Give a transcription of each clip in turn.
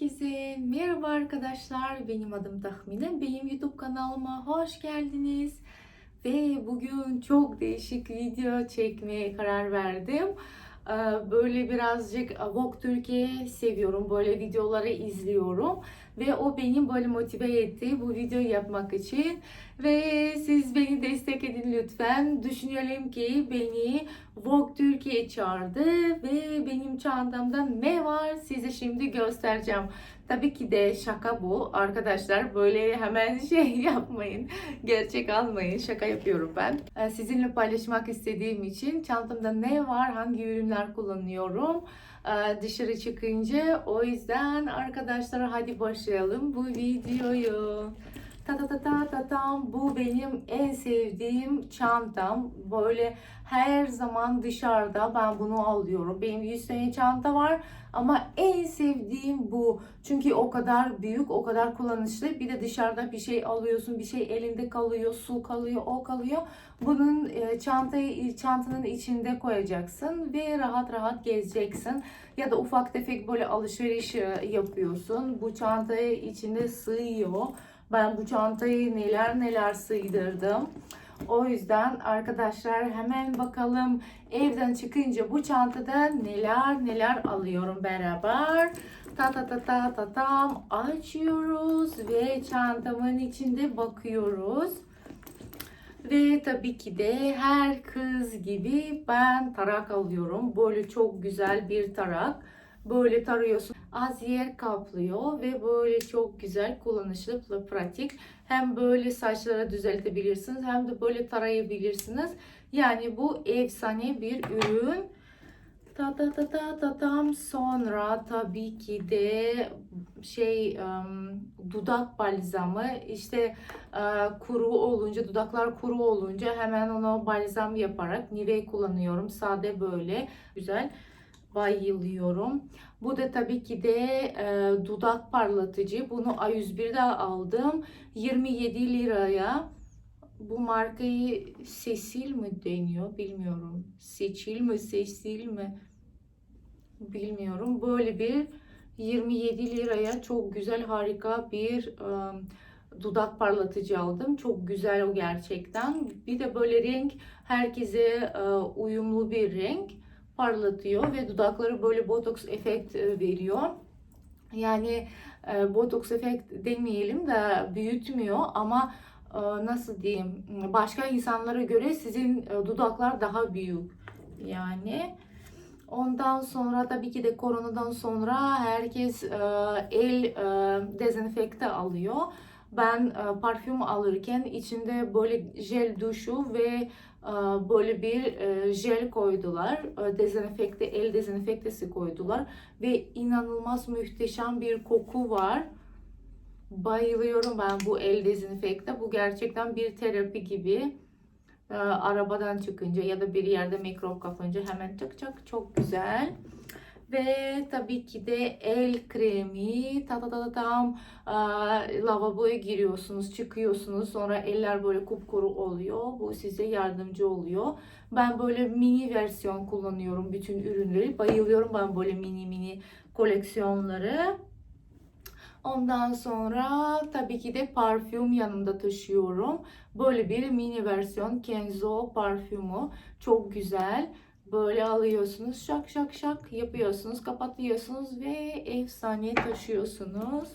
Herkese merhaba arkadaşlar. Benim adım Tahmine. Benim YouTube kanalıma hoş geldiniz. Ve bugün çok değişik video çekmeye karar verdim. Ee, Böyle birazcık Vogue Türkiye seviyorum. Böyle videoları izliyorum. Ve o beni böyle motive etti bu videoyu yapmak için. Ve siz beni destek edin lütfen. Düşünelim ki beni Vogue Türkiye çağırdı ve benim çantamda ne var size şimdi göstereceğim. Tabii ki de şaka bu. Arkadaşlar böyle hemen şey yapmayın. Gerçek almayın. Şaka yapıyorum ben. Ee, Sizinle paylaşmak istediğim için çantamda ne var, hangi ürünler kullanıyorum e, dışarı çıkınca. O yüzden arkadaşlar hadi başlayalım bu videoyu. Ta ta ta ta ta tam bu benim en sevdiğim çantam. Böyle her zaman dışarıda ben bunu alıyorum. Benim 100 tane çanta var ama en sevdiğim bu. Çünkü o kadar büyük, o kadar kullanışlı. Bir de dışarıda bir şey alıyorsun, bir şey elinde kalıyor, su kalıyor, o kalıyor. Bunun e, çantayı çantanın içinde koyacaksın ve rahat rahat gezeceksin. Ya da ufak tefek böyle alışveriş e, yapıyorsun. Bu çantayı içinde sığıyor. Ben bu çantayı neler neler sığdırdım. O yüzden arkadaşlar hemen bakalım evden çıkınca bu çantada neler neler alıyorum beraber. Ta ta ta ta ta tam açıyoruz ve çantamın içinde bakıyoruz. Ve tabii ki de her kız gibi ben tarak alıyorum. Böyle çok güzel bir tarak. Böyle tarıyorsun. Az yer kaplıyor ve böyle çok güzel kullanışlı, pratik. Hem böyle saçlara düzeltebilirsiniz hem de böyle tarayabilirsiniz. Yani bu efsane bir ürün. Ta ta ta ta ta tam sonra tabii ki de şey um, dudak balzamı işte uh, kuru olunca dudaklar kuru olunca hemen ona balzam yaparak Nivea kullanıyorum sade böyle güzel bayılıyorum. Bu da tabii ki de e, dudak parlatıcı. Bunu A101'de aldım. 27 liraya. Bu markayı Sesil mi deniyor bilmiyorum. Seçil mi Sesil mi bilmiyorum. Böyle bir 27 liraya çok güzel harika bir e, dudak parlatıcı aldım. Çok güzel o gerçekten. Bir de böyle renk herkese e, uyumlu bir renk parlatıyor ve dudakları böyle botoks efekt e, veriyor. Yani e, botoks efekt demeyelim de büyütmüyor ama e, nasıl diyeyim başka insanlara göre sizin e, dudaklar daha büyük. Yani ondan sonra tabii ki de koronadan sonra herkes el e, dezenfekte alıyor. Ben parfüm alırken içinde böyle jel duşu ve böyle bir e, jel koydular. E, dezenfekte, el dezenfektesi koydular. Ve inanılmaz muhteşem bir koku var. Bayılıyorum ben bu el dezenfekte. Bu gerçekten bir terapi gibi. E, arabadan çıkınca ya da bir yerde mikrop kapınca hemen çık çık çok güzel. Ve tabii ki de el kremi. Ta ta ta ta tam lavaboya giriyorsunuz, çıkıyorsunuz. Sonra eller böyle kupkuru oluyor. Bu size yardımcı oluyor. Ben böyle mini versiyon kullanıyorum bütün ürünleri. Bayılıyorum ben böyle mini mini koleksiyonları. Ondan sonra tabii ki de parfüm yanımda taşıyorum. Böyle bir mini versiyon Kenzo parfümü. Çok güzel. Böyle alıyorsunuz şak şak şak yapıyorsunuz kapatıyorsunuz ve efsane taşıyorsunuz.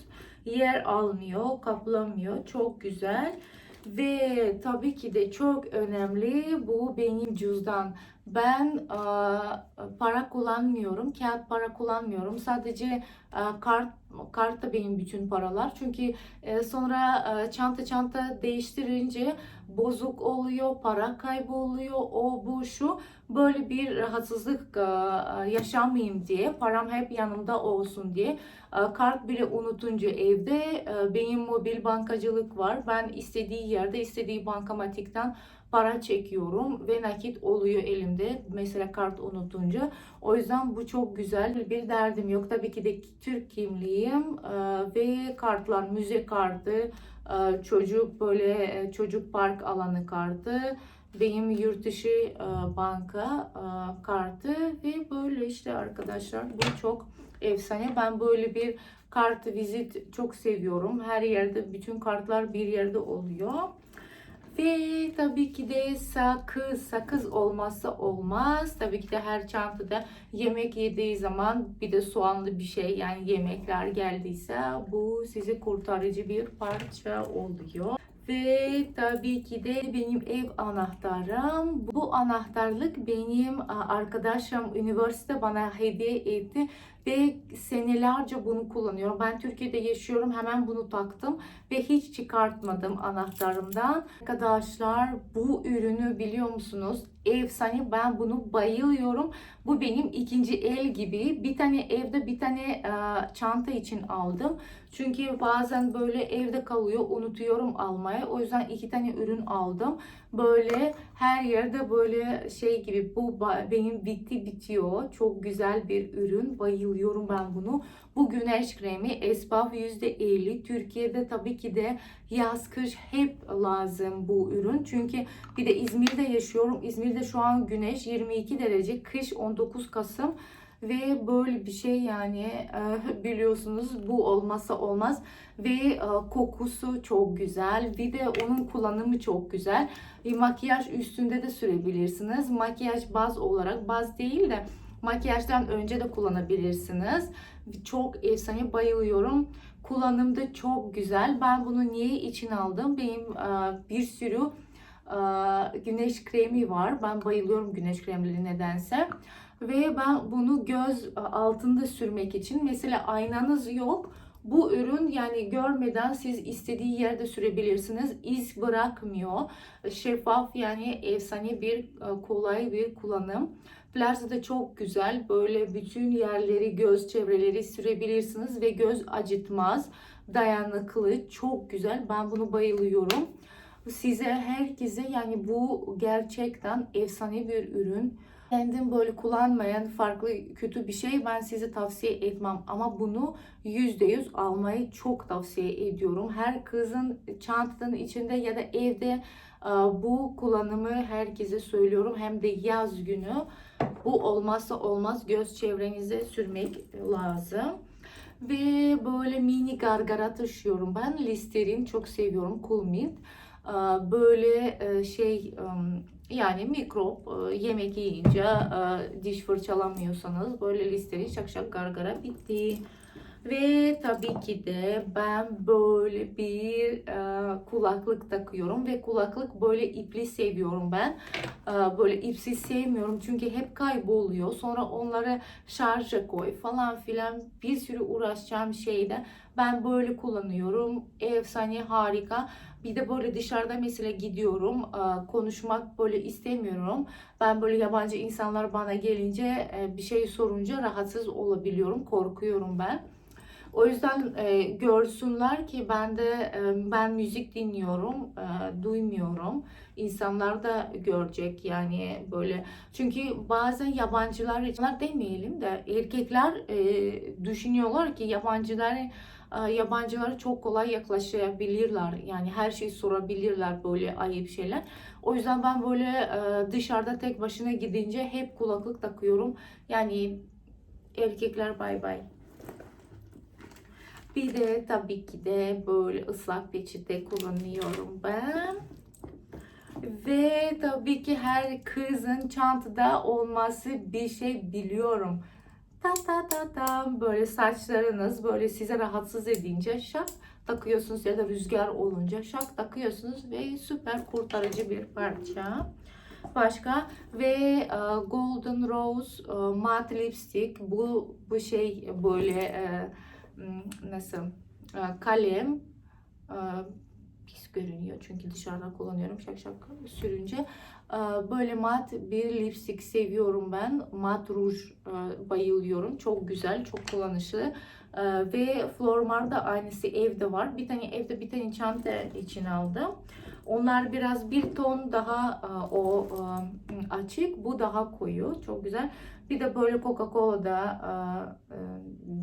Yer almıyor kaplamıyor çok güzel. Ve tabii ki de çok önemli bu benim cüzdan. Ben a, para kullanmıyorum, kağıt para kullanmıyorum. Sadece a, kart kart da benim bütün paralar. Çünkü e, sonra e, çanta çanta değiştirince bozuk oluyor, para kaybı oluyor, o bu şu. Böyle bir rahatsızlık e, yaşamayayım diye, param hep yanımda olsun diye. Kart bile unutunca evde benim mobil bankacılık var. Ben istediği yerde, istediği bankamatikten para çekiyorum ve nakit oluyor elimde. Mesela kart unutunca. O yüzden bu çok güzel. Bir derdim yok. Tabii ki de Türk kimliğim ve kartlar, müze kartı, çocuk böyle çocuk park alanı kartı, benim yurt dışı banka kartı ve böyle işte arkadaşlar bu çok efsane. Ben böyle bir Kart vizit çok seviyorum. Her yerde bütün kartlar bir yerde oluyor. Ve tabii ki de sakız, sakız olmazsa olmaz. Tabii ki de her çantada yemek yediği zaman bir de soğanlı bir şey yani yemekler geldiyse bu sizi kurtarıcı bir parça oluyor. Ve tabii ki de benim ev anahtarım. Bu anahtarlık benim arkadaşım üniversite bana hediye etti ve senelerce bunu kullanıyorum. Ben Türkiye'de yaşıyorum. Hemen bunu taktım ve hiç çıkartmadım anahtarımdan. Arkadaşlar bu ürünü biliyor musunuz? Efsane. Ben bunu bayılıyorum. Bu benim ikinci el gibi. Bir tane evde bir tane e, çanta için aldım. Çünkü bazen böyle evde kalıyor, unutuyorum almaya. O yüzden iki tane ürün aldım. Böyle her yerde böyle şey gibi bu benim bitti bitiyor. Çok güzel bir ürün. Bayılıyorum ben bunu. Bu güneş kremi SPF %50. Türkiye'de tabii ki de yaz kış hep lazım bu ürün. Çünkü bir de İzmir'de yaşıyorum. İzmir'de şu an güneş 22 derece, kış 19 Kasım ve böyle bir şey yani e, biliyorsunuz bu olmazsa olmaz. Ve e, kokusu çok güzel. Bir de onun kullanımı çok güzel. E, makyaj üstünde de sürebilirsiniz. Makyaj baz olarak baz değil de makyajdan önce de kullanabilirsiniz. Çok efsane bayılıyorum. Kullanımda çok güzel. Ben bunu niye için aldım? Benim e, bir sürü güneş kremi var. Ben bayılıyorum güneş kremleri nedense ve ben bunu göz altında sürmek için mesela aynanız yok. Bu ürün yani görmeden siz istediği yerde sürebilirsiniz. İz bırakmıyor. Şeffaf yani efsane bir e, kolay bir kullanım. Plaza da çok güzel. Böyle bütün yerleri, göz çevreleri sürebilirsiniz ve göz acıtmaz. Dayanıklı, çok güzel. Ben bunu bayılıyorum. Size herkese yani bu gerçekten efsane bir ürün kendim böyle kullanmayan farklı kötü bir şey ben size tavsiye etmem ama bunu %100 almayı çok tavsiye ediyorum. Her kızın çantanın içinde ya da evde e, bu kullanımı herkese söylüyorum. Hem de yaz günü bu olmazsa olmaz göz çevrenize sürmek lazım. Ve böyle mini gargara taşıyorum ben. Listerin çok seviyorum. Cool Mint. E, Böyle e, şey yani mikrop e, yemek yiyince e, diş fırçalamıyorsanız böyle listerin şak şak gargara bitti. Ve tabii ki de ben böyle bir e, kulaklık takıyorum ve kulaklık böyle ipli seviyorum ben. E, böyle ipsiz sevmiyorum çünkü hep kayboluyor. Sonra onları şarja koy falan filan bir sürü uğraşacağım şeyde ben böyle kullanıyorum. Efsane harika. Bir de böyle dışarıda mesela gidiyorum e, konuşmak böyle istemiyorum. Ben böyle yabancı insanlar bana gelince e, bir şey sorunca rahatsız olabiliyorum. Korkuyorum ben. O yüzden e, görsünler ki ben de ben müzik dinliyorum, duymuyorum. İnsanlar da görecek yani böyle. Çünkü bazen yabancılar, yabancılar demeyelim de erkekler düşünüyorlar ki yabancılar yabancılara çok kolay yaklaşabilirler. Yani her şeyi sorabilirler böyle ayıp şeyler. O yüzden ben böyle e, dışarıda tek başına gidince hep kulaklık takıyorum. Yani erkekler bay bay. Bir de tabii ki de böyle ıslak peçete kullanıyorum ben. Ve tabii ki her kızın çantada olması bir şey biliyorum. Ta ta ta ta böyle saçlarınız böyle size rahatsız edince şak takıyorsunuz ya da rüzgar olunca şak takıyorsunuz ve süper kurtarıcı bir parça. Başka? Ve uh, Golden Rose uh, matte lipstick. Bu bu şey böyle uh, nasıl? Kalem pis görünüyor. Çünkü dışarıdan kullanıyorum şak şak sürünce. Böyle mat bir lipstick seviyorum ben. Mat ruj bayılıyorum. Çok güzel çok kullanışlı. Ve Flormar da aynısı evde var. Bir tane evde bir tane çanta için aldım. Onlar biraz bir ton daha o açık. Bu daha koyu. Çok güzel. Bir de böyle Coca-Cola'da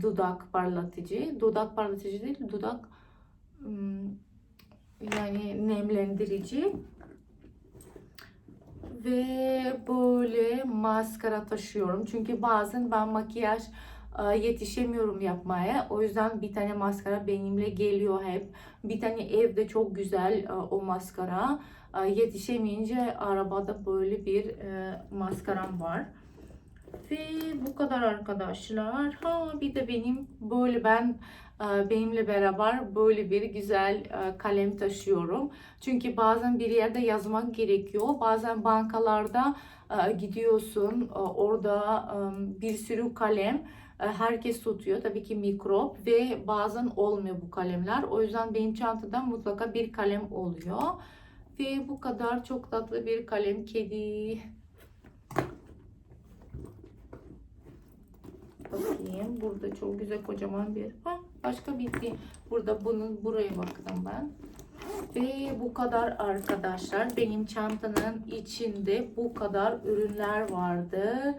dudak parlatıcı. Dudak parlatıcı değil dudak yani nemlendirici ve böyle maskara taşıyorum çünkü bazen ben makyaj e, yetişemiyorum yapmaya. O yüzden bir tane maskara benimle geliyor hep. Bir tane evde çok güzel e, o maskara. E, Yetişemeyince arabada böyle bir maskaram var. Ve bu kadar arkadaşlar. Ha bir de benim böyle ben e, benimle beraber böyle bir güzel e, kalem taşıyorum. Çünkü bazen bir yerde yazmak gerekiyor. Bazen bankalarda e, gidiyorsun. Orada bir sürü kalem herkes tutuyor. Tabii ki mikrop ve bazen olmuyor bu kalemler. O yüzden benim çantada mutlaka bir kalem oluyor. Ve bu kadar çok tatlı bir kalem kedi. Bakayım. Burada çok güzel kocaman bir. Ha, başka bitti. Burada bunun buraya baktım ben. Ve bu kadar arkadaşlar. Benim çantanın içinde bu kadar ürünler vardı.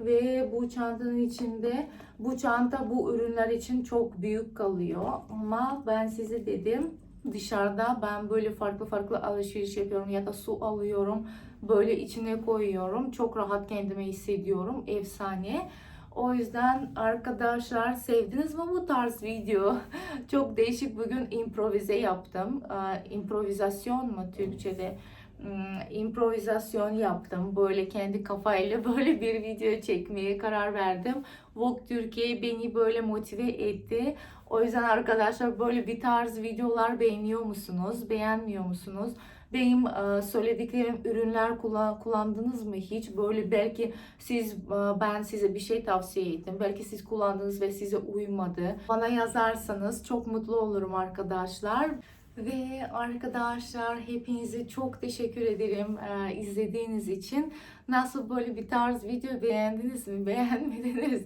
Ve bu çantanın içinde bu çanta bu ürünler için çok büyük kalıyor. Ama ben size dedim dışarıda ben böyle farklı farklı alışveriş yapıyorum ya da su alıyorum. Böyle içine koyuyorum. Çok rahat kendime hissediyorum. Efsane. O yüzden arkadaşlar sevdiniz mi bu tarz video? Çok değişik bugün improvize yaptım. Ee, İmprovizasyon mu Türkçe'de? Hmm, improvizasyon yaptım. Böyle kendi kafayla böyle bir video çekmeye karar verdim. Vogue Türkiye beni böyle motive etti. O yüzden arkadaşlar böyle bir tarz videolar beğeniyor musunuz? Beğenmiyor musunuz? Benim e, söylediklerim ürünler kullan, kullandınız mı hiç? Böyle belki siz e, ben size bir şey tavsiye ettim. Belki siz kullandınız ve size uymadı. Bana yazarsanız çok mutlu olurum arkadaşlar. Ve arkadaşlar hepinize çok teşekkür ederim e, izlediğiniz için. Nasıl böyle bir tarz video beğendiniz mi beğenmediniz?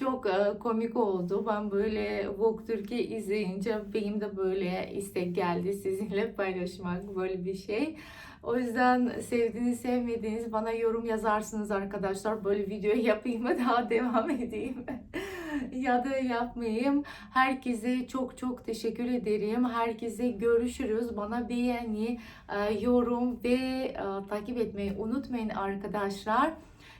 Çok e, komik oldu. Ben böyle Vogue Türkiye izleyince benim de böyle istek geldi sizinle paylaşmak böyle bir şey. O yüzden sevdiğiniz sevmediğiniz bana yorum yazarsınız arkadaşlar. Böyle video yapayım mı daha devam edeyim mi? ya da yapmayayım. Herkese çok çok teşekkür ederim. Herkese görüşürüz. Bana beğeni, e, yorum ve e, takip etmeyi unutmayın arkadaşlar.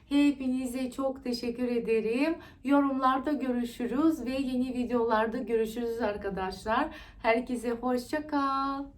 Hepinize çok teşekkür ederim. Yorumlarda görüşürüz ve yeni videolarda görüşürüz arkadaşlar. Herkese hoşça kal.